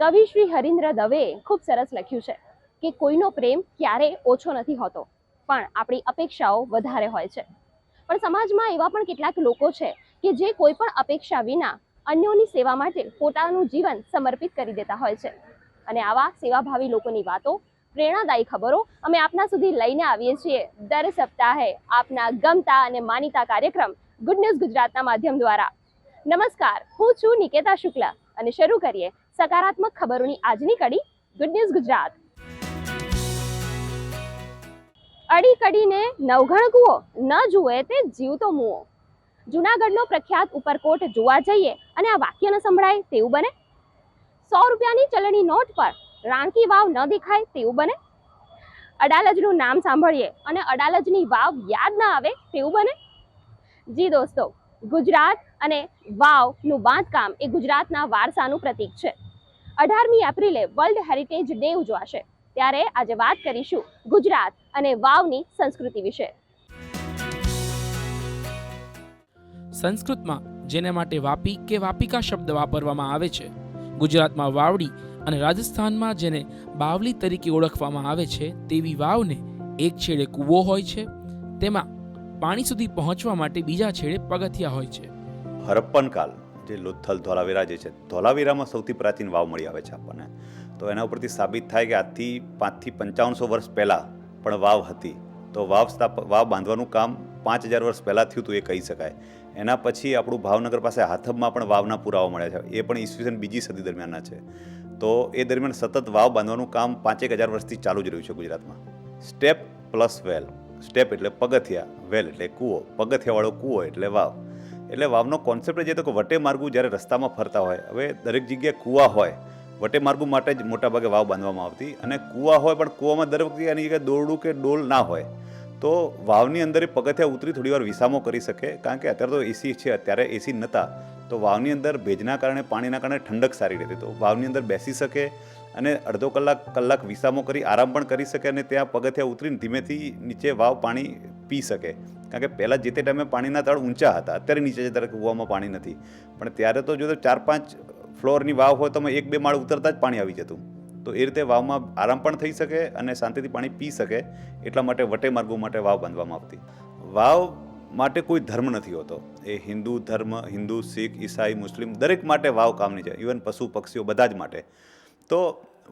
કવિ શ્રી હરિન્દ્ર દવે ખૂબ સરસ લખ્યું છે કે કોઈનો પ્રેમ ક્યારે ઓછો નથી હોતો, પણ આપણી અપેક્ષાઓ વધારે હોય છે. પણ સમાજમાં એવા પણ કેટલાક લોકો છે કે જે કોઈ પણ અપેક્ષા વિના અન્યોની સેવા માટે પોતાનું જીવન સમર્પિત કરી દેતા હોય છે. અને આવા સેવાભાવી લોકોની વાતો, પ્રેરણાદાયી ખબરો અમે આપના સુધી લઈને આવીએ છીએ દર સપ્તાહે આપના ગમતા અને માનીતા કાર્યક્રમ ગુડ ન્યૂઝ ગુજરાતના માધ્યમ દ્વારા. નમસ્કાર, હું છું નિકેતા શુક્લા અને શરૂ કરીએ સકારાત્મક ખબરોની આજની કડી ગુડ ન્યૂઝ ગુજરાત અડી કડીને નવઘણ કૂવો, ન જુએ તે જીવતો મુઓ જુનાગઢનો પ્રખ્યાત ઉપરકોટ જોવા જઈએ અને આ વાક્ય ન સંભળાય તેવું બને. સો રૂપિયાની ચલણી નોટ પર રાણકી વાવ ન દેખાય તેવું બને. અડાલજનું નામ સાંભળીએ અને અડાલજની વાવ યાદ ન આવે તેવું બને. જી દોસ્તો, ગુજરાત અને વાવનું બાંધકામ એ ગુજરાતના વારસાનું પ્રતીક છે. અઢારમી એપ્રિલે વર્લ્ડ હેરિટેજ ડે ઉજવાશે. ત્યારે આજે વાત કરીશું ગુજરાત અને વાવની સંસ્કૃતિ વિશે. સંસ્કૃતમાં જેને માટે વાપી કે વાપિકા શબ્દ વાપરવામાં આવે છે ગુજરાતમાં વાવડી અને રાજસ્થાનમાં જેને બાવલી તરીકે ઓળખવામાં આવે છે તેવી વાવને એક છેડે કૂવો હોય છે તેમાં પાણી સુધી પહોંચવા માટે બીજા છેડે પગથિયા હોય છે. હરપ્પન કાલ જે લોથલ ધોલાવીરા જે છે ધોલાવીરામાં સૌથી પ્રાચીન વાવ મળી આવે છે આપણને. તો એના ઉપરથી સાબિત થાય કે આજથી પાંચથી પંચાવનસો વર્ષ પહેલાં પણ વાવ હતી. તો વાવ સ્થાપ વાવ બાંધવાનું કામ પાંચ હજાર વર્ષ પહેલાં થયું હતું એ કહી શકાય. એના પછી આપણું ભાવનગર પાસે હાથબમાં પણ વાવના પુરાવા મળ્યા છે. એ પણ ઈસવીસન બીજી સદી દરમિયાનના છે. તો એ દરમિયાન સતત વાવ બાંધવાનું કામ પાંચેક હજાર વર્ષથી ચાલુ જ રહ્યું છે ગુજરાતમાં. સ્ટેપ પ્લસ વેલ. સ્ટેપ એટલે પગથિયા, વેલ એટલે કૂવો. પગથિયાવાળો કૂવો એટલે વાવ. એટલે વાવનો કોન્સેપ્ટ જે તો કે વટે માર્ગુ જ્યારે રસ્તામાં ફરતા હોય, હવે દરેક જગ્યાએ કૂવા હોય, વટે માર્ગુ માટે જ મોટાભાગે વાવ બાંધવામાં આવતી. અને કૂવા હોય પણ કૂવામાં દર વખતે એની જગ્યાએ દોરડું કે ડોલ ના હોય, તો વાવની અંદર એ પગથિયા ઉતરી થોડી વાર વિસામો કરી શકે, કારણ કે અત્યારે તો એસી છે, અત્યારે એસી નહોતા તો વાવની અંદર ભેજના કારણે, પાણીના કારણે ઠંડક સારી રહેતી. તો વાવની અંદર બેસી શકે અને અડધો કલાક કલાક વિસામો કરી આરામ પણ કરી શકે અને ત્યાં પગથિયા ઉતરીને ધીમેથી નીચે વાવ પાણી પી શકે. કારણ કે પહેલાં જે તે ટાઈમે પાણીના તળ ઊંચા હતા, અત્યારે નીચે જતા કૂવામાં પાણી નથી. પણ ત્યારે તો જો ચાર પાંચ ફ્લોરની વાવ હોય તો એક બે માળ ઉતરતા જ પાણી આવી જતું. તો એ રીતે વાવમાં આરામ પણ થઈ શકે અને શાંતિથી પાણી પી શકે, એટલા માટે વટે માર્ગો માટે વાવ બાંધવામાં આવતી. વાવ માટે કોઈ ધર્મ નથી હોતો. એ હિન્દુ ધર્મ, હિન્દુ, શીખ, ઈસાઈ, મુસ્લિમ દરેક માટે વાવ કામની છે. ઇવન પશુ, પક્ષીઓ બધા જ માટે. તો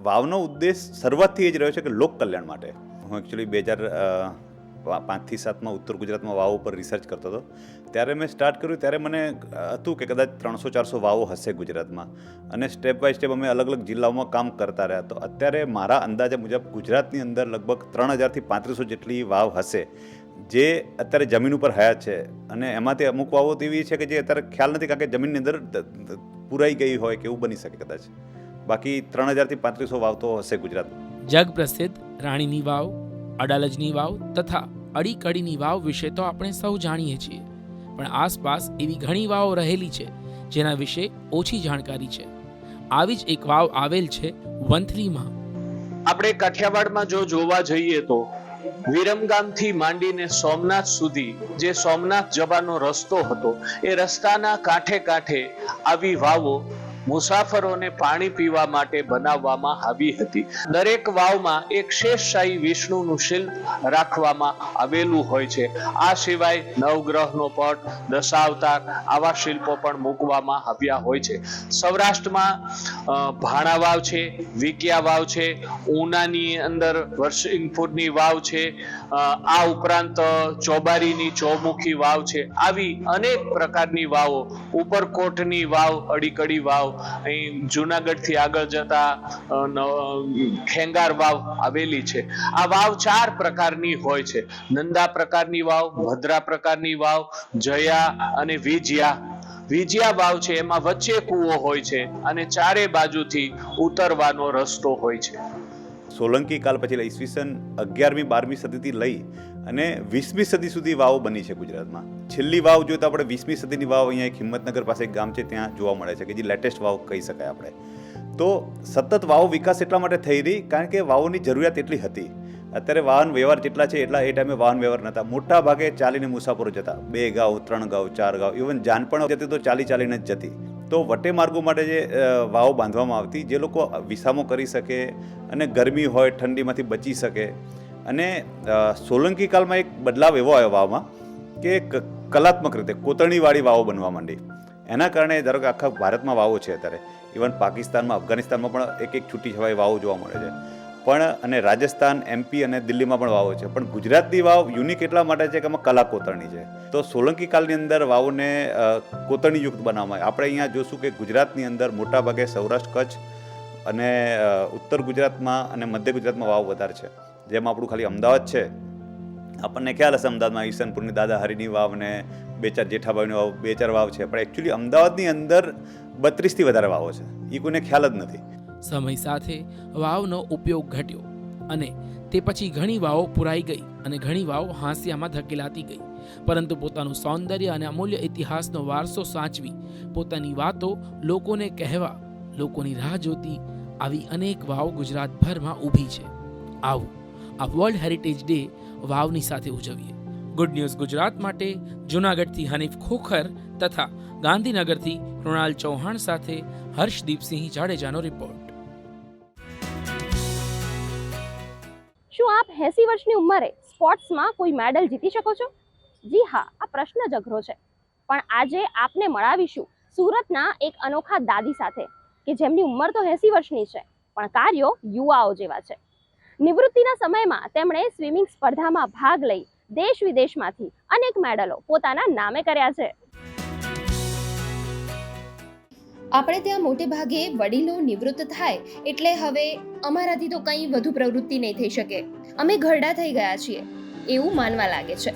વાવનો ઉદ્દેશ શરૂઆતથી એ જ રહ્યો છે કે લોક કલ્યાણ માટે. હું એકચ્યુઅલી બે હજાર પાંચથી સાતમાં ઉત્તર ગુજરાતમાં વાવ ઉપર રિસર્ચ કરતો હતો. ત્યારે મેં સ્ટાર્ટ કર્યું, ત્યારે મને હતું કે કદાચ ત્રણસો, ચારસો વાવો હશે ગુજરાતમાં. અને સ્ટેપ બાય સ્ટેપ અમે અલગ અલગ જિલ્લાઓમાં કામ કરતા રહ્યા. તો અત્યારે મારા અંદાજા મુજબ ગુજરાતની અંદર લગભગ ત્રણ હજારથી પાંત્રીસો જેટલી વાવ હશે, જે અત્યારે જમીન ઉપર હયાત છે. અને એમાંથી અમુક વાવો એવી છે કે જે અત્યારે ખ્યાલ નથી, કારણ કે જમીનની અંદર પુરાઈ ગઈ હોય કે એવું બની શકે કદાચ. બાકી ત્રણ હજારથી પાંત્રીસો વાવ તો હશે ગુજરાત. જગ પ્રસિદ્ધ રાણીની વાવ અડાલજની વાવ તથા અડીકડીની વાવ વિશે તો આપણે સૌ જાણીએ છીએ. પણ આસપાસ એવી ઘણી વાવો રહેલી છે, જેના વિશે ઓછી જાણકારી છે. આવી જ એક વાવ આવેલ છે વંથલીમાં. આપણે કાઠિયાવાડમાં જો જોવા જઈએ તો વિરમગામથી માંડીને સોમનાથ સુધી જે સોમનાથ જવાનો રસ્તો હતો, એ રસ્તાના કાંઠે કાંઠે આવી વાવો મુસાફરોને પાણી પીવા માટે બનાવવામાં આવી હતી. દરેક વાવમાં એક શેષશાહી વિષ્ણુનું શિલ્પ રાખવામાં આવેલું હોય છે. આ સિવાય નવગ્રહનો પટ, દશાવતાર આવા શિલ્પો પણ મૂકવામાં આવ્યા હોય છે. સૌરાષ્ટ્રમાં ભાણા વાવ છે, વિકિયા વાવ છે, ઉનાની અંદર વર્ષિંગપુરની વાવ છે આ ઉપરાંત ચોબારીની ચોમુખી વાવ છે. આવી અનેક પ્રકારની વાવો, ઉપરકોટની વાવ, અડીકડી વાવ અહીં જુનાગઢથી આગળ જતા ખેંગાર વાવ આવેલી છે. આ વાવ ચાર પ્રકારની હોય છે. નંદા પ્રકારની વાવ, ભદ્રા પ્રકારની વાવ, જયા અને વિજયા. વિજયા વાવ છે, એમાં વચ્ચે કૂવો હોય છે અને ચારે બાજુથી ઉતરવાનો રસ્તો હોય છે. સોલંકી કાલ પછી ઈસવીસન અગિયારમી બારમી સદીથી લઈ અને વીસમી સદી સુધી વાવો બની છે ગુજરાતમાં. છેલ્લી વાવ જોઈએ તો આપણે વીસમી સદીની વાવ અહીંયા એક હિંમતનગર પાસે એક ગામ છે, ત્યાં જોવા મળે છે કે જે લેટેસ્ટ વાવ કહી શકાય આપણે. તો સતત વાવ વિકાસ એટલા માટે થઈ રહી કારણ કે વાવોની જરૂરિયાત એટલી હતી. અત્યારે વાહન વ્યવહાર જેટલા છે એટલા એ ટાઈમે વાહન વ્યવહાર નહોતા. મોટા ભાગે ચાલીને મુસાફરો જતા. બે ગાઉ ત્રણ ગાઉ ચાર ગાઉ ઇવન જાન પણ જતી તો ચાલી ચાલીને જ જતી. તો વટે માર્ગો માટે જે વાવ બાંધવામાં આવતી, જે લોકો વિસામો કરી શકે અને ગરમી હોય, ઠંડીમાંથી બચી શકે. અને સોલંકી કાળમાં એક બદલાવ એવો આવ્યો વાવમાં કે કલાત્મક રીતે કોતરણીવાળી વાવો બનવા માંડી. એના કારણે ધારો કે આખા ભારતમાં વાવો છે અત્યારે. ઇવન પાકિસ્તાનમાં, અફઘાનિસ્તાનમાં પણ એક એક છૂટી છવાઈ વાવો જોવા મળે છે. પણ અને રાજસ્થાન એમપી અને દિલ્હીમાં પણ વાવો છે. પણ ગુજરાતની વાવ યુનિક એટલા માટે છે કે એમાં કલા કોતરણી છે. તો સોલંકી કાળની અંદર વાવોને કોતરણીયુક્ત બનાવવામાં આવે. આપણે અહીંયા જોશું કે ગુજરાતની અંદર મોટાભાગે સૌરાષ્ટ્ર, કચ્છ અને ઉત્તર ગુજરાતમાં અને મધ્ય ગુજરાતમાં વાવ વધારે છે. જેમાં આપણું ખાલી અમદાવાદ છે. આપણને ખ્યાલ હશે અમદાવાદમાં ઈસનપુરની દાદા હરિની વાવ ને બે ચાર જેઠાભાઈની વાવ, બે ચાર વાવ છે. પણ એકચ્યુઅલી અમદાવાદની અંદર બત્રીસથી વધારે વાવો છે. એ કોઈને ખ્યાલ જ નથી. સમય સાથે વાવનો ઉપયોગ ઘટ્યો અને તે પછી ઘણી વાવો પુરાઈ ગઈ અને ઘણી વાવો હાંસિયામાં ધકેલાતી ગઈ. પરંતુ પોતાનું સૌંદર્ય અને અમૂલ્ય ઇતિહાસનો વારસો સાચવી પોતાની વાતો લોકોને કહેવા, લોકોની રાહ જોતી આવી અનેક વાવ ગુજરાતભરમાં ઊભી છે. આવો, આ વર્લ્ડ હેરિટેજ ડે વાવની સાથે ઉજવીએ. ગુડ ન્યૂઝ ગુજરાત માટે જૂનાગઢથી હનીફ ખોખર તથા ગાંધીનગરથી કૃણાલ ચૌહાણ સાથે હર્ષદીપસિંહ જાડેજાનો રિપોર્ટ શું આપ એસી વર્ષની ઉંમરે સ્પોર્ટ્સમાં કોઈ મેડલ જીતી શકો છો? જી હા, આ પ્રશ્ન જઘરો છે. પણ આજે આપને મળાવીશું સુરતના એક અનોખા દાદી સાથે, કે જેમની ઉંમર તો એસી વર્ષની છે, પણ કાર્યો યુવાઓ જેવા છે. નિવૃત્તિના સમયમાં તેમણે સ્વિમિંગ સ્પર્ધામાં ભાગ લઈ દેશ વિદેશમાંથી અનેક મેડલો પોતાના નામે કર્યા છે. આપણે ત્યાં મોટે ભાગે વડીલો નિવૃત્ત થાય એટલે હવે અમારાથી તો કંઈ વધુ પ્રવૃત્તિ નહીં થઈ શકે. અમે ઘરડા થઈ ગયા છીએ, એવું માનવા લાગે છે.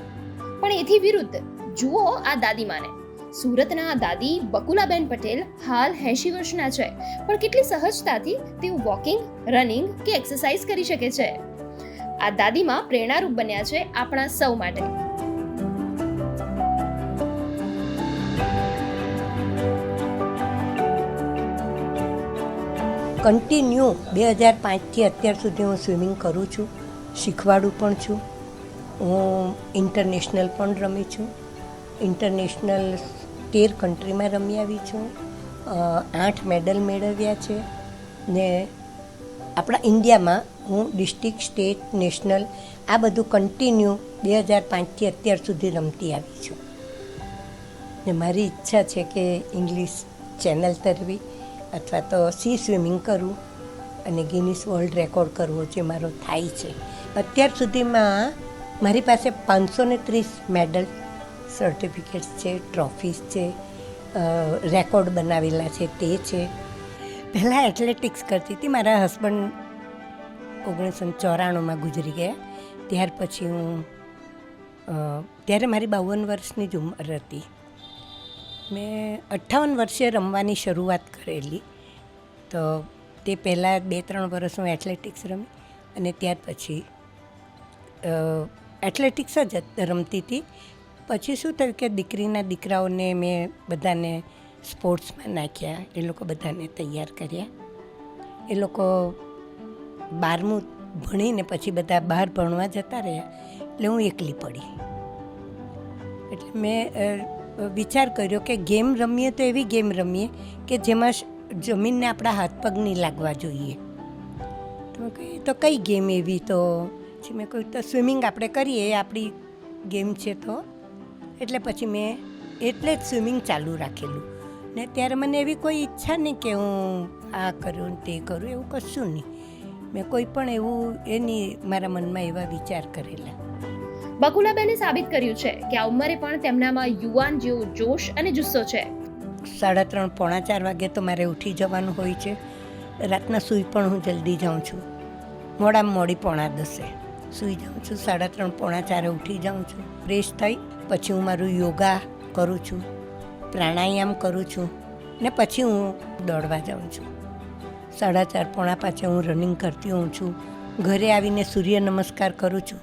પણ એથી વિરુદ્ધ, જુઓ આ દાદીમાને સુરતના દાદી બકુલાબેન પટેલ હાલ એંશી વર્ષના છે, પણ કેટલી સહજતાથી તેઓ વોકિંગ, રનિંગ કે એક્સરસાઇઝ કરી શકે છે. આ દાદીમાં પ્રેરણારૂપ બન્યા છે આપણા સૌ માટે. કન્ટિન્યુ બે હજાર પાંચથી અત્યાર સુધી હું સ્વિમિંગ કરું છું. શીખવાડું પણ છું. હું ઇન્ટરનેશનલ પણ રમી છું. ઇન્ટરનેશનલ તેર કન્ટ્રીમાં રમી આવી છું. આઠ મેડલ મેળવ્યા છે. ને આપણા ઇન્ડિયામાં હું ડિસ્ટ્રિક્ટ, સ્ટેટ, નેશનલ આ બધું કન્ટિન્યુ બે હજાર પાંચથી અત્યાર સુધી રમતી આવી છું. ને મારી ઈચ્છા છે કે ઇંગ્લિશ ચેનલ તરવી અથવા તો સી સ્વિમિંગ કરવું અને ગિનિસ વર્લ્ડ રેકોર્ડ કરવો જે મારો થાય છે. અત્યાર સુધીમાં મારી પાસે પાંચસો ને ત્રીસ મેડલ સર્ટિફિકેટ્સ છે ટ્રોફીસ છે રેકોર્ડ બનાવેલા છે, તે છે. પહેલાં એથ્લેટિક્સ કરતી હતી. મારા હસબન્ડ ઓગણીસો ચોરાણુંમાં ગુજરી ગયા. ત્યાર પછી હું ત્યારે મારી બાવન વર્ષની જ ઉંમર હતી. મેં અઠ્ઠાવન વર્ષે રમવાની શરૂઆત કરેલી. તો તે પહેલાં બે ત્રણ વર્ષ હું એથ્લેટિક્સ રમી અને ત્યાર પછી એથ્લેટિક્સ જ રમતી હતી. પછી શું થયું કે દીકરીના દીકરાઓને મેં બધાને સ્પોર્ટ્સમાં નાખ્યા. એ લોકો બધાને તૈયાર કર્યા. એ લોકો બારમું ભણીને પછી બધા બહાર ભણવા જતા રહ્યા. એટલે હું એકલી પડી. એટલે મેં વિચાર કર્યો કે ગેમ રમીએ તો એવી ગેમ રમીએ કે જેમાં જમીનને આપણા હાથ પગ નહીં લાગવા જોઈએ. તો મેં કહ્યું, "એ તો કઈ ગેમ એવી? તો પછી મેં કહ્યું તો સ્વિમિંગ આપણે કરીએ એ આપણી ગેમ છે તો. એટલે પછી મેં એટલે જ સ્વિમિંગ ચાલુ રાખેલું. ને ત્યારે મને એવી કોઈ ઈચ્છા નહીં કે હું આ કરું તે કરું એવું કશું નહીં. મેં કોઈ પણ એવું એ નહીં મારા મનમાં એવા વિચાર કરેલા. બકુલાબેને સાબિત કર્યું છે કે આ ઉંમરે પણ તેમનામાં યુવાન જેવો જોશ અને જુસ્સો છે. સાડા ત્રણ, પોણા ચાર વાગે તો મારે ઉઠી જવાનું હોય છે. રાતના સૂઈ પણ હું જલ્દી જાઉં છું. મોડામાં મોડી પોણા દસે સૂઈ જાઉં છું. સાડા ત્રણ, પોણા ચારે ઉઠી જાઉં છું. ફ્રેશ થઈ, પછી હું મારું યોગા કરું છું. પ્રાણાયામ કરું છું ને પછી હું દોડવા જાઉં છું. સાડા ચાર, પોણા પાછે હું રનિંગ કરતી હોઉં છું. ઘરે આવીને સૂર્ય નમસ્કાર કરું છું.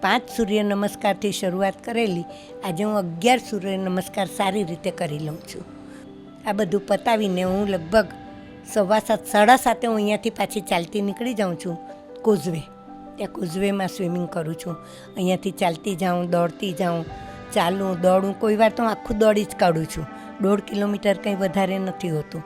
પાંચ સૂર્ય નમસ્કારથી શરૂઆત કરેલી, આજે હું અગિયાર સૂર્ય નમસ્કાર સારી રીતે કરી લઉં છું. આ બધું પતાવીને હું લગભગ સવા સાત, સાડા સાતે હું અહીંયાથી પાછી ચાલતી નીકળી જાઉં છું કોઝવે. ત્યાં કોઝવેમાં સ્વિમિંગ કરું છું. અહીંયાથી ચાલતી જાઉં, દોડતી જાઉં, ચાલું, દોડું, કોઈ વાર તો આખું દોડી જ કાઢું છું. દોઢ કિલોમીટર કંઈ વધારે નથી હોતું.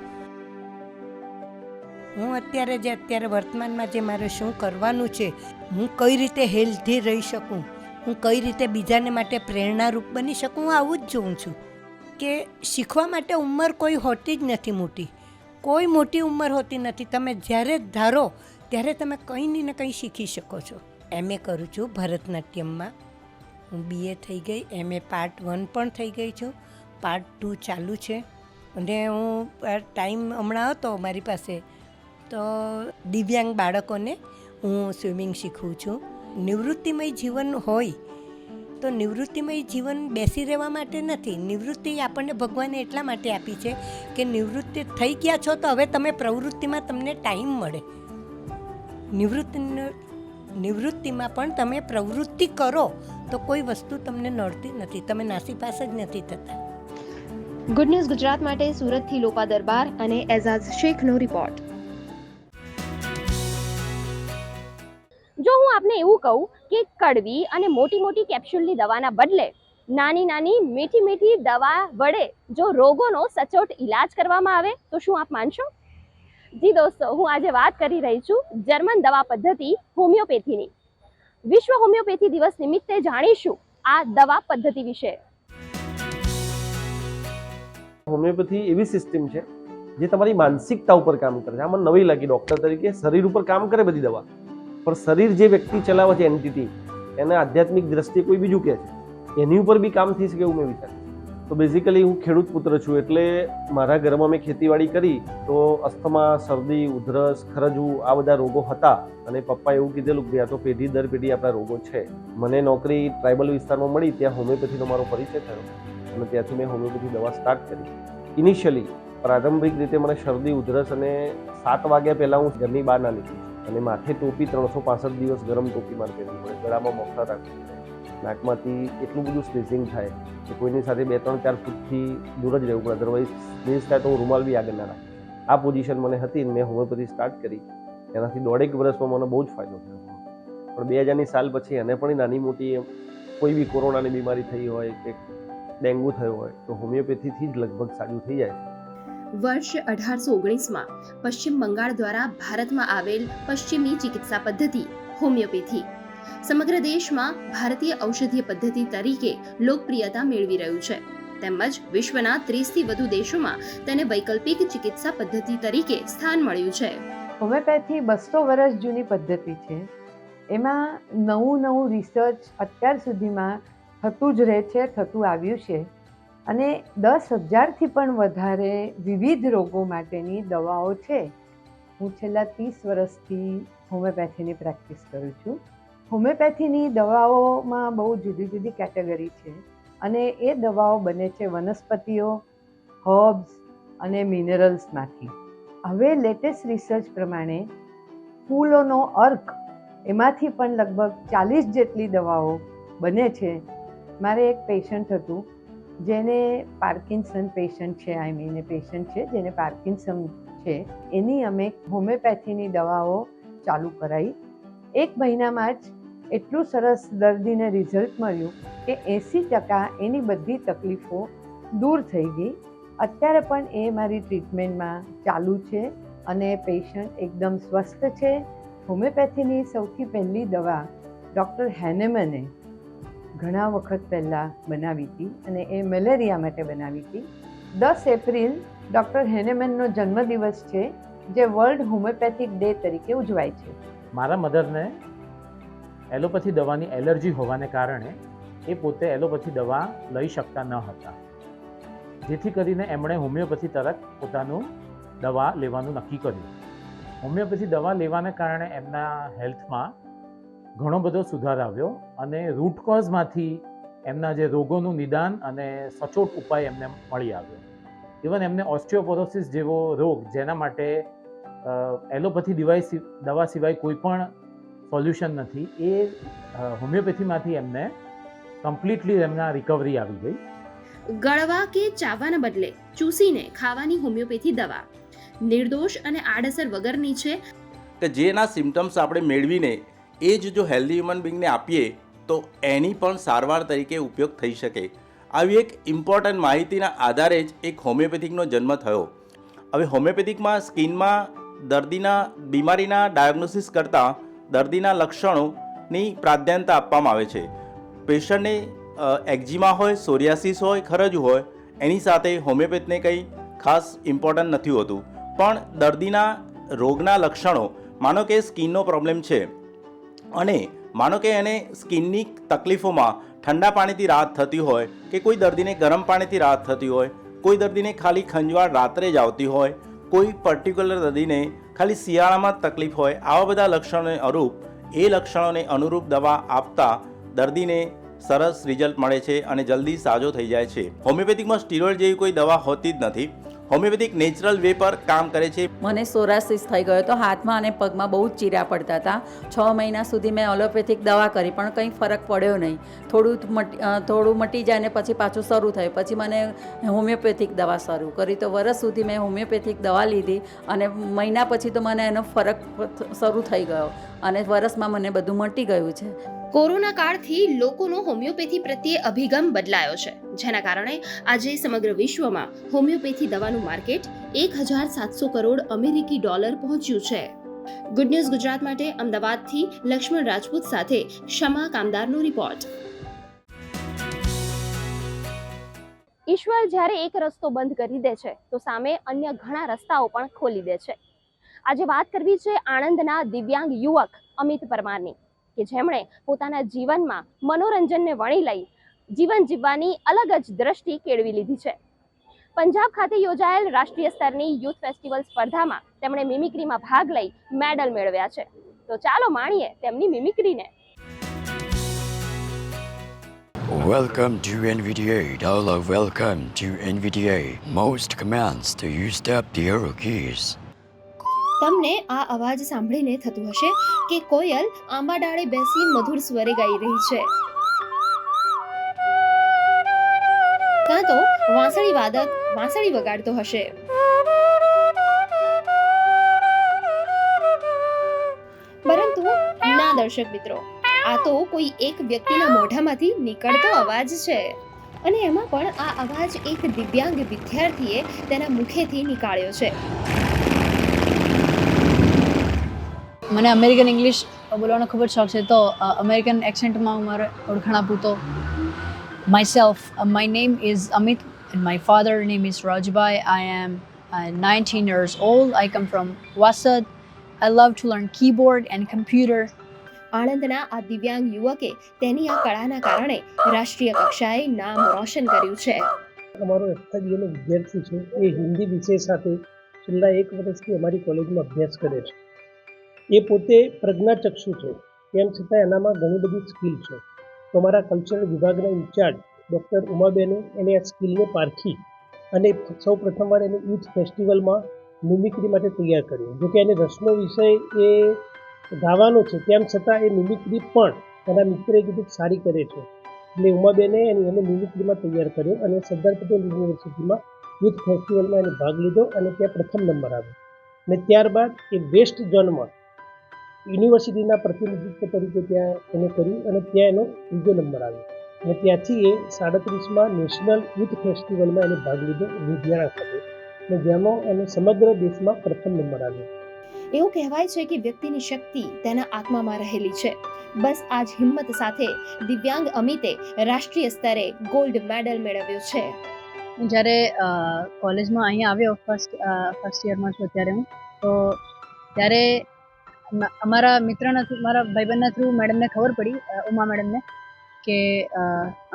હું અત્યારે જે, અત્યારે વર્તમાનમાં જે મારે શું કરવાનું છે, હું કઈ રીતે હેલ્ધી રહી શકું? હું કઈ રીતે બીજાને માટે પ્રેરણારૂપ બની શકું? હું આવું જ જોઉં છું. કે શીખવા માટે ઉંમર કોઈ હોતી જ નથી મોટી. કોઈ મોટી ઉંમર હોતી નથી. તમે જ્યારે ધારો, ત્યારે તમે કંઈ ને કંઈ શીખી શકો છો. એમએ કરું છું ભરતનાટ્યમમાં. હું બીએ થઈ ગઈ એમએ પાર્ટ વન પણ થઈ ગઈ છું. પાર્ટ ટુ ચાલુ છે. અને હું ટાઈમ હમણાં હતો મારી પાસે. તો દિવ્યાંગ બાળકોને હું સ્વિમિંગ શીખું છું. નિવૃત્તિમય જીવન હોય તો નિવૃત્તિમય જીવન બેસી રહેવા માટે નથી. નિવૃત્તિ આપણને ભગવાને એટલા માટે આપી છે કે નિવૃત્તિ થઈ ગયા છો તો હવે તમે પ્રવૃત્તિમાં તમને ટાઈમ મળે. નિવૃત્તિ નિવૃત્તિમાં પણ તમે પ્રવૃત્તિ કરો તો કોઈ વસ્તુ તમને નડતી નથી. તમે નાસીપાસ જ નથી થતા. ગુડ ન્યૂઝ ગુજરાત માટે સુરતથી લોપા દરબાર અને એઝાઝ શેખનો રિપોર્ટ જો હું આપને એવું કહું કે કડવી અને મોટી મોટી કેપ્સ્યુલની દવાના બદલે નાની નાની મીઠી મીઠી દવા વડે જો રોગોનો સચોટ ઈલાજ કરવામાં આવે, તો શું આપ માનશો? જી દોસ્તો, હું આજે વાત કરી રહી છું જર્મન દવા પદ્ધતિ હોમિયોપેથીની. વિશ્વ હોમિયોપેથી દિવસ નિમિત્તે જાણીશું આ દવા પદ્ધતિ વિશે. હોમિયોપેથી એવી સિસ્ટમ છે જે તમારી માનસિકતા ઉપર કામ કરે છે. આમાં નવી લાગી ડૉક્ટર તરીકે શરીર ઉપર કામ કરે બધી દવા. પણ શરીર જે વ્યક્તિ ચલાવે છે એન્ટિટી, એને આધ્યાત્મિક દ્રષ્ટિએ કોઈ બીજું કહે છે. એની ઉપર બી કામ થઈ શકે એવું મેં વિચાર્યું. તો બેઝિકલી હું ખેડૂત પુત્ર છું, એટલે મારા ઘરમાં મેં ખેતીવાડી કરી તો અસ્થમા, શરદી, ઉધરસ ખરજવું આ બધા રોગો હતા અને પપ્પા એવું કીધેલું કે આ તો પેઢી દર પેઢી આપણા રોગો છે. મને નોકરી ટ્રાઇબલ વિસ્તારમાં મળી, ત્યાં હોમિયોપેથીનો મારો પરિચય થયો અને ત્યાંથી મેં હોમિયોપેથી દવા સ્ટાર્ટ કરી. ઇનિશિયલી પ્રારંભિક રીતે મને શરદી, ઉધરસ અને સાત વાગ્યા પહેલાં હું ઘરની બહાર ના નીકળી અને માથે ટોપી ત્રણસો પાસઠ દિવસ ગરમ ટોપી મારે પહેરવી પડે. ગળામાં મફતા રાખવું નાકમાંથી એટલું બધું સ્નેઝિંગ થાય કે કોઈની સાથે બે, ત્રણ, ચાર ફૂટથી દૂર જ રહેવું પડે. અદરવાઇઝ સ્નેઝ થાય તો હું રૂમાલ બી આગળ ના રાખું. આ પોઝિશન મને હતી મેં હોમિયોપેથી સ્ટાર્ટ કરી. એનાથી દોઢેક વર્ષમાં મને બહુ જ ફાયદો થયો. પણ બે હજારની સાલ પછી એને પણ નાની મોટી કોઈ બી કોરોનાની બીમારી થઈ હોય કે ડેન્ગ્યુ થયો હોય તો હોમિયોપેથીથી જ લગભગ સારું થઈ જાય છે. વર્ષ અઢારસો ઓગણીસમાં પશ્ચિમ બંગાળ દ્વારા ભારતમાં આવેલ પશ્ચિમી ચિકિત્સા પદ્ધતિ, હોમિયોપેથી. સમગ્ર દેશમાં ભારતીય ઔષધીય પદ્ધતિ તરીકે લોકપ્રિયતા મેળવી રહ્યું છે. તેમજ વિશ્વના ત્રીસથી વધુ દેશોમાં તેને વૈકલ્પિક ચિકિત્સા પદ્ધતિ તરીકે સ્થાન મળ્યું છે. હોમિયોપેથી બસો વર્ષ જૂની પદ્ધતિ છે. એમાં નવું નવું રિસર્ચ અત્યાર સુધીમાં થતું જ રહે છે, થતું આવ્યું છે. અને દસ હજારથી પણ વધારે વિવિધ રોગો માટેની દવાઓ છે. હું છેલ્લા ત્રીસ વર્ષથી હોમિયોપેથીની પ્રેક્ટિસ કરું છું. હોમિયોપેથીની દવાઓમાં બહુ જુદી જુદી કેટેગરી છે અને એ દવાઓ બને છે વનસ્પતિઓ, હર્બ્સ અને મિનરલ્સમાંથી. હવે લેટેસ્ટ રિસર્ચ પ્રમાણે ફૂલોનો અર્ક એમાંથી પણ લગભગ ચાલીસ જેટલી દવાઓ બને છે. મારે એક પેશન્ટ હતું જેને પાર્કિન્સન પેશન્ટ છે આઈ મીન એ પેશન્ટ છે, જેને પાર્કિન્સન છે, એની અમે હોમિયોપેથીની દવાઓ ચાલુ કરાવી એક મહિનામાં જ એટલું સરસ દર્દીને રિઝલ્ટ મળ્યું કે એંસી ટકા એની બધી તકલીફો દૂર થઈ ગઈ. અત્યારે પણ એ મારી ટ્રીટમેન્ટમાં ચાલુ છે અને પેશન્ટ એકદમ સ્વસ્થ છે. હોમિયોપેથીની સૌથી પહેલી દવા ડૉક્ટર હેનેમને ઘણા વખત પહેલાં બનાવી હતી અને એ મેલેરિયા માટે બનાવી હતી. દસ એપ્રિલ ડૉક્ટર હેનેમેનનો જન્મદિવસ છે, જે વર્લ્ડ હોમિયોપેથિક ડે તરીકે ઉજવાય છે. મારા મધરને એલોપેથી દવાની એલર્જી હોવાને કારણે એ પોતે એલોપેથી દવા લઈ શકતા ન હતા. જેથી કરીને એમણે હોમિયોપેથી તરફ પોતાનું દવા લેવાનું નક્કી કર્યું. હોમિયોપેથી દવા લેવાને કારણે એમના હેલ્થમાં ઘણો બધો સુધાર આવ્યો અને રૂટ કોઝમાંથી એમના જે રોગોનું નિદાન અને સચોટ ઉપાય એમને મળી આવ્યો. ઇવન એમને ઓસ્ટિયોપોરોસિસ જેવો રોગ જેના માટે એલોપેથી દિવાય દવા સિવાય કોઈ પણ સોલ્યુશન નથી એ હોમિયોપેથીમાંથી એમને કમ્પ્લીટલી એમના રિકવરી આવી ગઈ. ગળવા કે ચાવવાના બદલે ચૂસીને ખાવાની હોમિયોપેથી દવા. નિર્દોષ અને આડઅસર વગરની છે. કે જેના સિમ્ટમ્સ આપણે મેળવીને એ જ જો હેલ્ધી હ્યુમન બિંગને આપીએ, તો એની પણ સારવાર તરીકે ઉપયોગ થઈ શકે. આવી એક ઇમ્પોર્ટન્ટ માહિતીના આધારે જ એક હોમિયોપેથિકનો જન્મ થયો. હવે હોમિયોપેથિકમાં સ્કિનમાં દર્દીના, બીમારીના ડાયગ્નોસિસ કરતાં દર્દીના લક્ષણોની પ્રાધાન્યતા આપવામાં આવે છે. પેશન્ટને એક્ઝિમા હોય સોરિયાસિસ હોય, ખરજ હોય, એની સાથે હોમિયોપેથને કંઈ ખાસ ઇમ્પોર્ટન્ટ નથી હોતું. પણ દર્દીના રોગના લક્ષણો, માનો કે સ્કિનનો પ્રોબ્લેમ છે. અને માનો કે એને સ્કિનની તકલીફોમાં ઠંડા પાણીથી રાહત થતી હોય કે કોઈ દર્દીને ગરમ પાણીથી રાહત થતી હોય, કોઈ દર્દીને ખાલી ખંજવાળ રાત્રે જ આવતી હોય, કોઈ પર્ટિક્યુલર દર્દીને ખાલી શિયાળામાં તકલીફ હોય, આવા બધા લક્ષણોને અનુરૂપ એ લક્ષણોને અનુરૂપ દવા આપતા દર્દીને સરસ રિઝલ્ટ મળે છે અને જલ્દી સાજો થઈ જાય છે. હોમિયોપેથિકમાં સ્ટીરોઇડ જેવી કોઈ દવા હોતી જ નથી. હોમિયોપેથિક નેચરલ વે પર કામ કરે છે. મને સોરાસિસ થઈ ગયો તો હાથમાં અને પગમાં બહુ જ ચીરા પડતા હતા. છ મહિના સુધી મેં એલોપેથિક દવા કરી, પણ કંઈ ફરક પડ્યો નહીં. થોડું થોડું મટી જાય ને પછી પાછું શરૂ થયું. પછી મને હોમિયોપેથિક દવા શરૂ કરી. તો વરસ સુધી મેં હોમિયોપેથિક દવા લીધી અને મહિના પછી તો મને એનો ફરક શરૂ થઈ ગયો અને વરસમાં મને બધું મટી ગયું છે. કોરોના કાળથી લોકોનો હોમિયોપેથી પ્રત્યે અભિગમ બદલાયો છે, જેના કારણે આજે સમગ્ર વિશ્વમાં હોમિયોપેથી દવાનું માર્કેટ એક હજાર સાતસો કરોડ અમેરિકી ડોલર પહોંચ્યું છે. ગુડ ન્યૂઝ ગુજરાત માટે અમદાવાદથી લક્ષ્મણ રાજપૂત સાથે ક્ષમા કામદારનો રિપોર્ટ ઈશ્વર જ્યારે એક રસ્તો બંધ કરી દે છે, તો સામે અન્ય ઘણા રસ્તાઓ પણ ખોલી દે છે. આજે વાત કરવી છે આણંદના દિવ્યાંગ યુવક અમિત પરમારની. કે જેમણે પોતાના જીવનમાં મનોરંજનને વણી લઈ જીવન જીવવાની અલગ જ દ્રષ્ટિ કેળવી લીધી છે પંજાબ ખાતે યોજાયેલ રાષ્ટ્રીય સ્તરની યુથ ફેસ્ટિવલ સ્પર્ધામાં તેમણે મિમિક્રીમાં ભાગ લઈ મેડલ મેળવ્યા છે તો ચાલો માણીએ તેમની મિમિક્રીને Welcome to NVDA. Dollar welcome to NVDA. Most commands to use up the arrow keys. તમને આ અવાજ સાંભળીને થતું હશે કે કોયલ આંબા ડાળે બેસી મધુર સ્વરે ગાઈ રહી છે. કાં તો વાંસળી વાદક વાંસળી વગાડતો હશે. પરંતુ ના દર્શક મિત્રો, આ તો કોઈ એક વ્યક્તિના મોઢામાંથી નીકળતો અવાજ છે. અને એમાં પણ આ અવાજ એક દિવ્યાંગ વિદ્યાર્થીએ તેના મુખેથી નીકાળ્યો છે. મને અમેરિકન ઇંગ્લિશ બોલવાનો ખૂબ જ શોખ છે. તો અમેરિકન એક્સેન્ટમાં હું મારે ઓળખાણ આપું તો myself my name is Amit and my father name is Rajbhai I am nineteen years old I come from Vasad I love to learn keyboard and computer આણંદના આ દિવ્યાંગ યુવકે તેની આ કળાના કારણે રાષ્ટ્રીય કક્ષાએ નામ રોશન કર્યું છે. અમારો એફઆઈબીએનો વિદ્યાર્થી છે. એ હિન્દી વિષય સાથે છેલ્લા એક વર્ષથી અમારી કોલેજમાં અભ્યાસ કરે છે. એ પોતે પ્રજ્ઞાચક્ષુ છે. તેમ છતાં એનામાં ઘણી બધી સ્કિલ છે. તો અમારા કલ્ચરલ વિભાગના ઇન્ચાર્જ ડૉક્ટર ઉમાબેને એને આ સ્કિલને પારખી અને સૌ પ્રથમવાર એને યુથ ફેસ્ટિવલમાં મિમિક્રી માટે તૈયાર કર્યું. જોકે એને રસનો વિષય એ ગાવાનો છે, તેમ છતાં એ મિમિક્રી પણ એના મિત્રે કીધું સારી કરે છે. એટલે ઉમાબેને એને મિમિક્રીમાં તૈયાર કર્યો અને સરદાર પટેલ યુનિવર્સિટીમાં યુથ ફેસ્ટિવલમાં એને ભાગ લીધો અને ત્યાં પ્રથમ નંબર આવ્યો. અને ત્યારબાદ એ વેસ્ટ ઝોનમાં યુનિવર્સિટીના પ્રતિનિધિત્વ તરીકે ત્યાં એને કર્યું અને ત્યાં એનો ત્રીજો નંબર આવ્યો. અને ત્યાંથી એ સાડત્રીસમાં નેશનલ યુથ ફેસ્ટિવલમાં એને ભાગ લીધો લુધિયાણા ખાતે. અને જેનો એને સમગ્ર દેશમાં પ્રથમ નંબર આવ્યો. એવું કહેવાય છે કે વ્યક્તિની શક્તિ તેના આત્મામાં રહેલી છે. બસ આ જ હિંમત સાથે દિવ્યાંગ અમિતે રાષ્ટ્રીય સ્તરે ગોલ્ડ મેડલ મેળવ્યો છે. હું જ્યારે કોલેજમાં અહીંયા આવ્યો ફર્સ્ટ ફર્સ્ટ યરમાં છું અત્યારે હું તો ત્યારે અમારા મિત્રના થ્રુ, મારા ભાઈબંધના થ્રુ મેડમને ખબર પડી ઉમા મેડમને, કે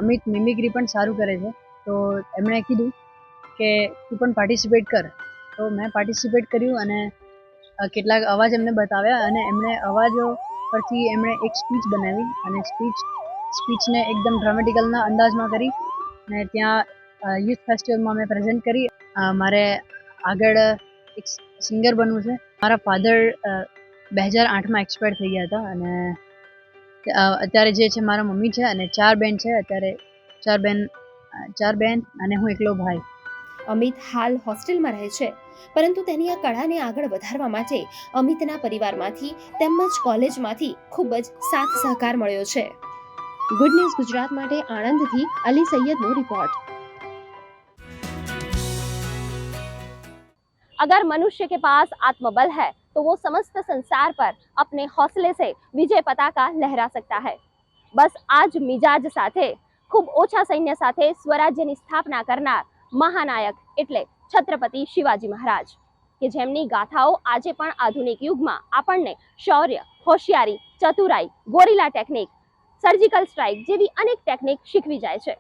અમિત મિમિક્રી પણ સારું કરે છે. તો એમણે કીધું કે, તું પણ પાર્ટિસિપેટ કર. તો મેં પાર્ટિસિપેટ કર્યું અને કેટલાક અવાજ એમને બતાવ્યા અને એમણે અવાજો પરથી એમણે એક સ્પીચ બનાવી અને સ્પીચ સ્પીચને એકદમ ડ્રામેટિકલના અંદાજમાં કરી અને ત્યાં યુથ ફેસ્ટિવલમાં મેં પ્રેઝન્ટ કરી. મારે આગળ એક સિંગર બનવું છે. મારા ફાધર બે હજાર આઠમાં એક્સપાયર થઈ ગયા હતા અને અ, અત્યારે જે છે મારા મમ્મી છે અને ચાર બેન છે અત્યારે ચાર બેન અ, ચાર બેન અને હું એકલો ભાઈ અમિત હાલ હોસ્ટેલમાં રહે છે પરંતુ તેની આ કળાને આગળ વધારવા માટે અમિતના પરિવારમાંથી તેમજ કોલેજમાંથી ખૂબ જ સાથ સહકાર મળ્યો છે ગુડ ન્યૂઝ ગુજરાત માટે આણંદથી અલી સૈયદનો રિપોર્ટ अगर मनुष्य के पास आत्मबल है तो वो समस्त संसार पर अपने हौसले से विजय पताका लहरा सकता है બસ આ જ મિજાજ સાથે ખૂબ ઓછા સૈન્ય સાથે સ્વરાજ્યની સ્થાપના કરનાર મહાનાયક એટલે છત્રપતિ શિવાજી મહારાજ કે જેમની ગાથાઓ આજે પણ આધુનિક યુગમાં આપણને શૌર્ય હોશિયારી ચતુરાઈ ગોરિલા ટેકનિક સર્જિકલ સ્ટ્રાઇક જેવી અનેક ટેકનિક શીખવી જાય છે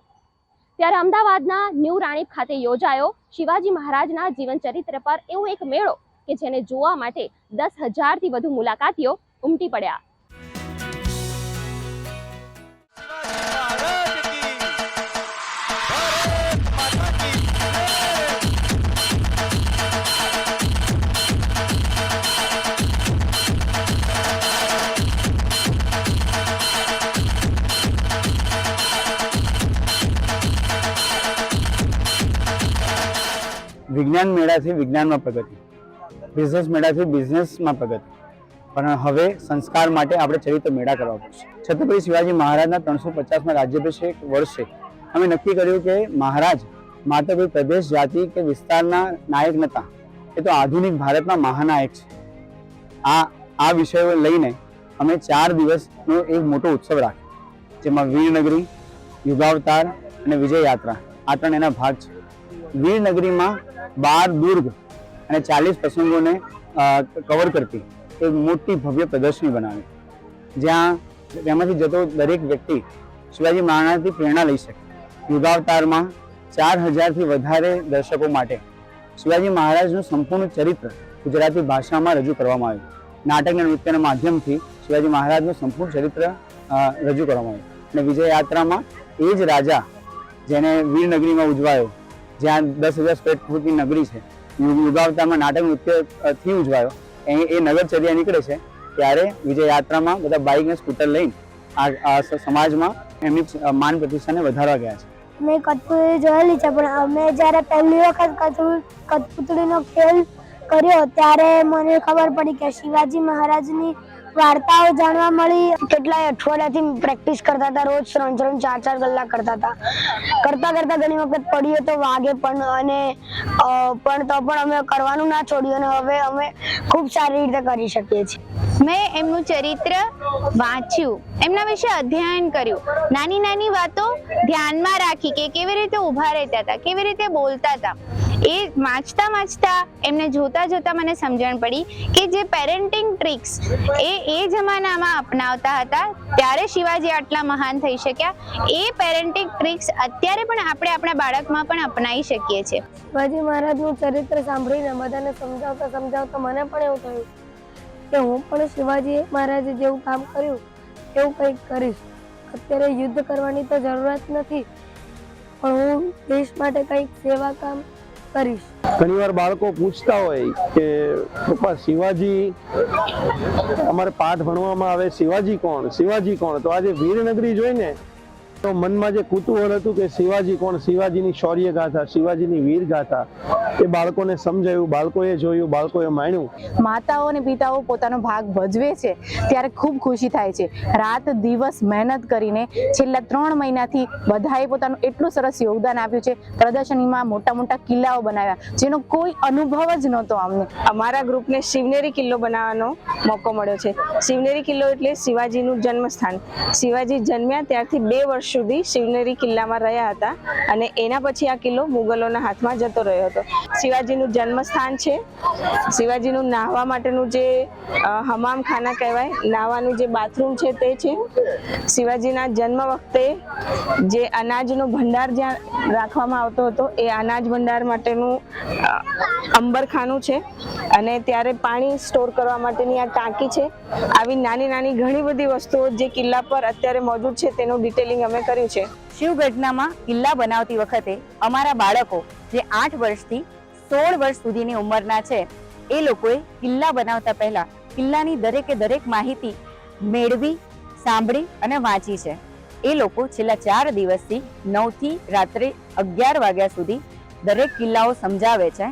ત્યારે અમદાવાદના ન્યૂ રાણીપ ખાતે યોજાયો શિવાજી મહારાજના જીવન ચરિત્ર પર એવો એક મેળો કે જેને જોવા માટે દસ હજારથી વધુ મુલાકાતીઓ ઉમટી પડ્યા. વિજ્ઞાન મેળાથી વિજ્ઞાનમાં પ્રગતિ. બિઝનેસ મેળાથી બિઝનેસમાં પ્રગતિ. પણ હવે સંસ્કાર માટે આપણે ચરિત્ર મેળા કરવા પડશે. છત્રપતિ શિવાજી મહારાજના ત્રણસો પચાસમાં રાજ્યાભિષેક વર્ષે અમે નક્કી કર્યું કે મહારાજ માત્ર કોઈ પ્રદેશ, જાતિ કે વિસ્તારના નાયક નતા, એ તો આધુનિક ભારતના મહાનાયક છે. આ આ વિષયો લઈને અમે ચાર દિવસનો એક મોટો ઉત્સવ રાખ્યો, જેમાં વીરનગરી, યુગાવતાર અને વિજય યાત્રા આ ત્રણ એના ભાગ છે. વીરનગરીમાં બાર દુર્ગ અને ચાલીસ પ્રસંગોને કવર કરતી. એક મોટી ભવ્ય પ્રદર્શની બનાવી. જ્યાં તેમાંથી જતો દરેક વ્યક્તિ શિવાજી મહારાજથી પ્રેરણા લઈ શકે. યુગાવતારમાં ચાર હજારથી વધારે દર્શકો માટે શિવાજી મહારાજનું સંપૂર્ણ ચરિત્ર ગુજરાતી ભાષામાં રજૂ કરવામાં આવ્યું. નાટક અને નૃત્યના માધ્યમથી શિવાજી મહારાજનું સંપૂર્ણ ચરિત્ર રજૂ કરવામાં આવ્યું. અને વિજય યાત્રામાં એ જ રાજા જેને વીરનગરીમાં ઉજવાયો, જ્યાં દસ હજાર સ્ક્વેર ફૂટની નગરી છે યુગાવતારમાં નાટક નૃત્યથી ઉજવાયો એ એ નગરચર્યા નીકળે છે, ત્યારે વિજય યાત્રામાં બધા બાઇક ને સ્કૂટર લઈને આ સમાજમાં એમની માન પ્રતિષ્ઠાને વધારવા ગયા છે. મેં કઠપુતળી જોયેલી છે, પણ અમે જ્યારે પહેલી વખત કઠપુ- કઠપુતળીનો ખેલ કર્યો, ત્યારે મને ખબર પડી કે શિવાજી મહારાજની વાર્તાઓ જાણવા મળી. કેટલાય અઠવાડિયાથી પ્રેક્ટિસ કરતા હતા, રોજ ત્રણ ત્રણ, ચાર ચાર કલાક કરતા હતા. કરતા કરતા ઘણી વખત પડીએ તો વાગે પણ અને પણ તો પણ અમે કરવાનું ના છોડ્યું અને હવે અમે ખૂબ સારી રીતે કરી શકીએ છીએ. મેં એમનું ચરિત્ર વાંચ્યું. એમના વિશે અધ્યયન કર્યું. નાની નાની વાતો ધ્યાનમાં રાખી કે કેવી રીતે ઊભા રહેતા હતા, કેવી રીતે બોલતા હતા. એ વાંચતા વાંચતા એમને જોતા જોતા મને સમજણ પડી કે જે પેરેન્ટિંગ ટ્રિક્સ એ એ જમાનામાં અપનાવતા હતા, ત્યારે શિવાજી આટલા મહાન થઈ શક્યા. એ પેરેન્ટિંગ ટ્રિક્સ અત્યારે પણ આપણે આપણા બાળકમાં પણ અપનાવી શકીએ છીએ. શિવાજી મહારાજનું ચરિત્ર સાંભળીને બધાને સમજાવતા સમજાવતા મને પણ એવું થયું કે હું પણ શિવાજી મહારાજે જેવું કામ કર્યું, એવું કંઈક કરીશ. અત્યારે યુદ્ધ કરવાની તો જરૂરત નથી, પણ હું દેશ માટે કંઈક સેવા કામ કરીશ. ઘણીવાર બાળકો પૂછતા હોય કે, પપ્પા, શિવાજી, અમારે પાઠ ભણવામાં આવે, શિવાજી કોણ? શિવાજી કોણ? તો આજે વીરનગરી જોઈને તો મનમાં જે કુતૂહલ હતું કે શિવાજી કોણ? શિવાજીની શૌર્ય ગાથા શિવાજીની વીર ગાથા. એ બાળકોને સમજાયું બાળકોએ જોયું બાળકોએ માણ્યું. માતાઓ અને પિતાઓ પોતાનો ભાગ ભજવે છે ત્યારે ખૂબ ખુશી થાય છે. રાત દિવસ મહેનત કરીને છેલ્લા ત્રણ મહિનાથી બધાએ પોતાનું એટલું સરસ યોગદાન આપ્યું છે. પ્રદર્શનીમાં મોટા મોટા કિલ્લાઓ બનાવ્યા જેનો કોઈ અનુભવ જ નહોતો અમને. અમારા ગ્રુપને શિવનેરી કિલ્લો બનાવવાનો મોકો મળ્યો છે. શિવનેરી કિલ્લો એટલે શિવાજીનું જન્મસ્થાન. શિવાજી જન્મ્યા ત્યારથી બે વર્ષ સુધી શિવનેરી કિલ્લામાં રહ્યા હતા અને એના પછી આ કિલ્લો મુગલોના હાથમાં જતો રહ્યો હતો. શિવાજીનું જન્મસ્થાન છે. શિવાજીનું નાહવા માટેનું જે હમામખાના હમામ ખાના કહેવાય, નાહવાનું જે બાથરૂમ છે તે છે. શિવાજીના જન્મ વખતે જે અનાજનો ભંડાર જ્યાં રાખવામાં આવતો હતો, એ અનાજ ભંડાર માટેનું અંબરખાનું છે. અને ત્યારે પાણી સ્ટોર કરવા માટેની આ ટાંકી છે. આવી નાની નાની ઘણી બધી વસ્તુઓ જે કિલ્લા પર અત્યારે મોજૂદ છે, તેનું ડિટેલિંગ અમે કર્યું છે. શિવગઢનામાં કિલ્લા બનાવતી વખતે અમારા બાળકો જે આઠ વર્ષથી સોળ વર્ષ સુધીની ઉંમરના છે, એ લોકોએ કિલ્લા બનાવતા પહેલા કિલ્લાની દરેકે દરેક માહિતી મેળવી, સાંભળી અને વાંચી છે. એ લોકો છેલ્લા ચાર દિવસથી નવથી રાત્રે અગિયાર વાગ્યા સુધી દરેક કિલ્લાઓ સમજાવે છે.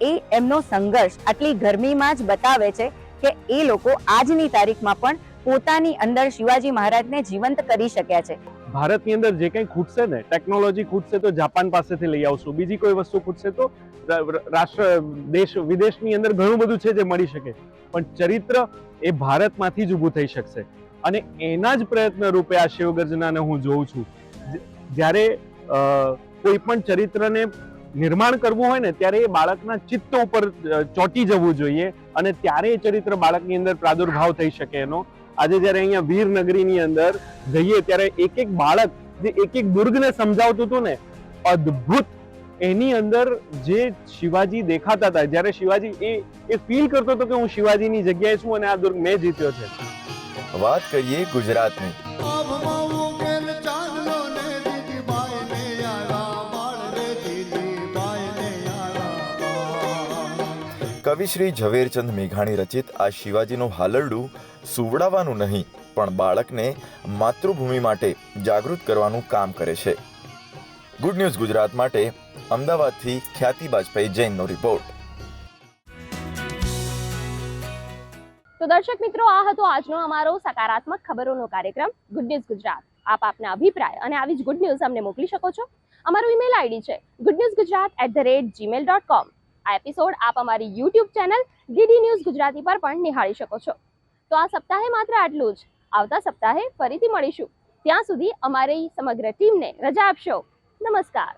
એ એમનો સંઘર્ષ આટલી ગરમીમાં જ બતાવે છે કે એ લોકો આજની તારીખમાં પણ પોતાની અંદર શિવાજી મહારાજને જીવંત કરી શક્યા છે. ભારતની અંદર જે કંઈ ખૂટશે ને ટેકનોલોજી ખૂટશે તો જાપાન પાસેથી લઈ આવશું. બીજી કોઈ વસ્તુ ખૂટશે તો રાષ્ટ્ર, દેશ, વિદેશની અંદર ઘણું બધું છે જે મળી શકે. પણ ચરિત્ર એ ભારતમાંથી જ ઊભું થઈ શકશે. અને એના જ પ્રયત્ન રૂપે આ શિવગર્જનાને હું જોઉં છું. જ્યારે કોઈ પણ ચરિત્રને નિર્માણ કરવું હોય ને, ત્યારે એ બાળકના ચિત્ત ઉપર ચોંટી જવું જોઈએ અને ત્યારે એ ચરિત્ર બાળકની અંદર પ્રાદુર્ભાવ થઈ શકે એનો. આજે જ્યારે અહીંયા વીરનગરીની અંદર જઈએ ત્યારે એક એક બાળક જે એક એક દુર્ગને સમજાવતું હતું ને અદ્ભુત. એની અંદર જે શિવાજી દેખાતા હતા જ્યારે શિવાજી એ એ ફીલ કરતો હતો કે હું શિવાજીની જગ્યાએ છું અને આ દુર્ગ મેં જીત્યો છે. વાત કરીએ ગુજરાતની. કવિ શ્રી ઝવેરચંદ મેઘાણી રચિત આ શિવાજીનું હાલરડું સુવડાવવાનું નહીં, પણ બાળકને માતૃભૂમિ માટે જાગૃત કરવાનું કામ કરે છે. ગુડ ન્યૂઝ ગુજરાત માટે અમદાવાદથી ખ્યાતિ બાજપાઈ જૈનનો રિપોર્ટ તો દર્શક મિત્રો, આ હતો આજનો અમારો સકારાત્મક ખબરોનો કાર્યક્રમ ગુડ ન્યૂઝ ગુજરાત. આપ આપના અભિપ્રાય અને આવી જ ગુડ ન્યૂઝ અમને મોકલી શકો છો. અમારું ઈમેલ આઈડી છે good news Gujarat at the rate Gmail dot com આ એપિસોડ આપ અમારી YouTube channel DD news Gujarati પર પણ નિહાળી શકો છો. તો આ સપ્તાહે માત્ર આટલું જ. આવતા સપ્તાહે ફરીથી મળીશું. ત્યાં સુધી અમારી સમગ્ર ટીમને રજા આપશો. નમસ્કાર.